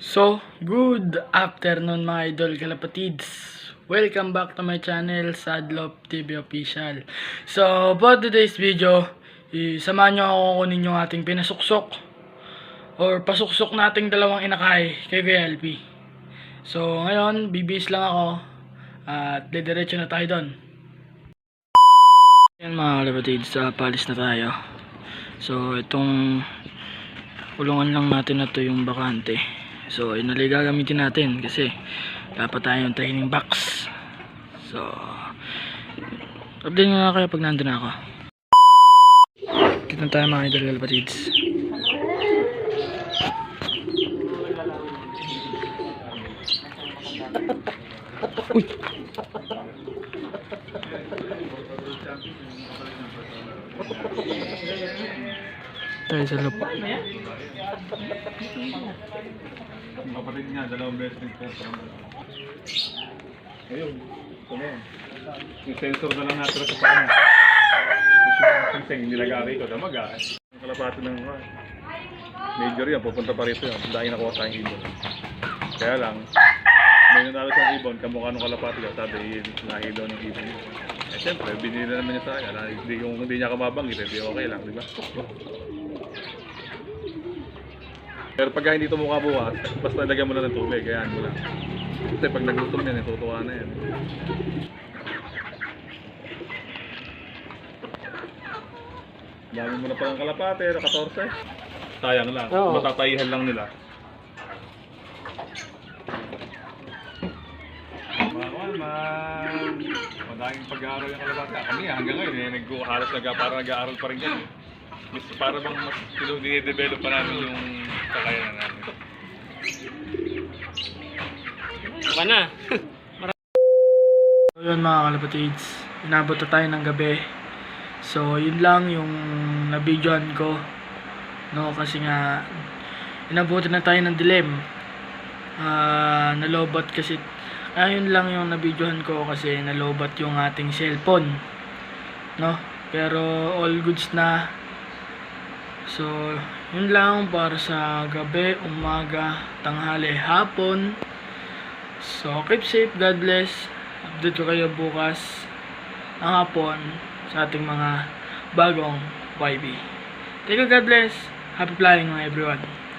So, good afternoon mga idol kalapatids. Welcome back to my channel, Sadlop TV Official. So, for today's video, isamahan nyo ako kunin yung ating pinasuksok or pasuksok nating dalawang inakay kay VLP. So, ngayon, bibis lang ako at didiretso na tayo doon. Yan mga kalapatids, sa palis na tayo. So, itong kulungan lang natin na to yung bakante. So, yun ulit gagamitin natin kasi dapat tayong training box. So, update nga kayo pag nandun na ako. Kita tayo mga idol kalapatids. Uy! Tayo sa lupa. Kapatid niya, dalawang beses. Ayun, na yun. Yung sensor na lang natira sa paa niya. Yung sing, nilagari ko, damag ah. Yung kalapati ng. Major yan, pupunta pa rito yan. Dahil nakuha tayong ibon. Kaya lang, may nanalo siyang ibon, kamukha nung kalapati ka, sabi, nahilaw ng ibon niya. Eh, siyempre, binili na naman niya sa akin. Ah, Hindi, kung hindi niya kamabanggit, hindi okay lang, di ba? Pero pagka hindi tumukha bukas, basta lagyan mo lang ng tubig, kayaan mo lang. Kasi pag nagutom yan, natutuwa na yan. Dami mo na palang kalapate, na 14. Sayang lang, Oo. matatayihan lang nila. Mga man, madaming pag-aaral yung kalapate. Kami hanggang ngayon, eh, nag halos nag para nag-aaral pa rin yan. eh. Gusto para bang mas develop pa namin yung kakayanan namin. Ba na? so yun mga kalapatids, inabot na tayo ng gabi. So yun lang yung nabidyohan ko. No, kasi nga inabutan na tayo ng dilim. Ah, nalobat kasi ayun lang yung nabidyohan ko kasi nalobat yung ating cellphone. No? Pero all goods na. So, yun lang para sa gabi, umaga, tanghali, hapon. So, keep safe. God bless. Update ko kayo bukas ng hapon sa ating mga bagong YB. Thank you. God bless. Happy flying everyone.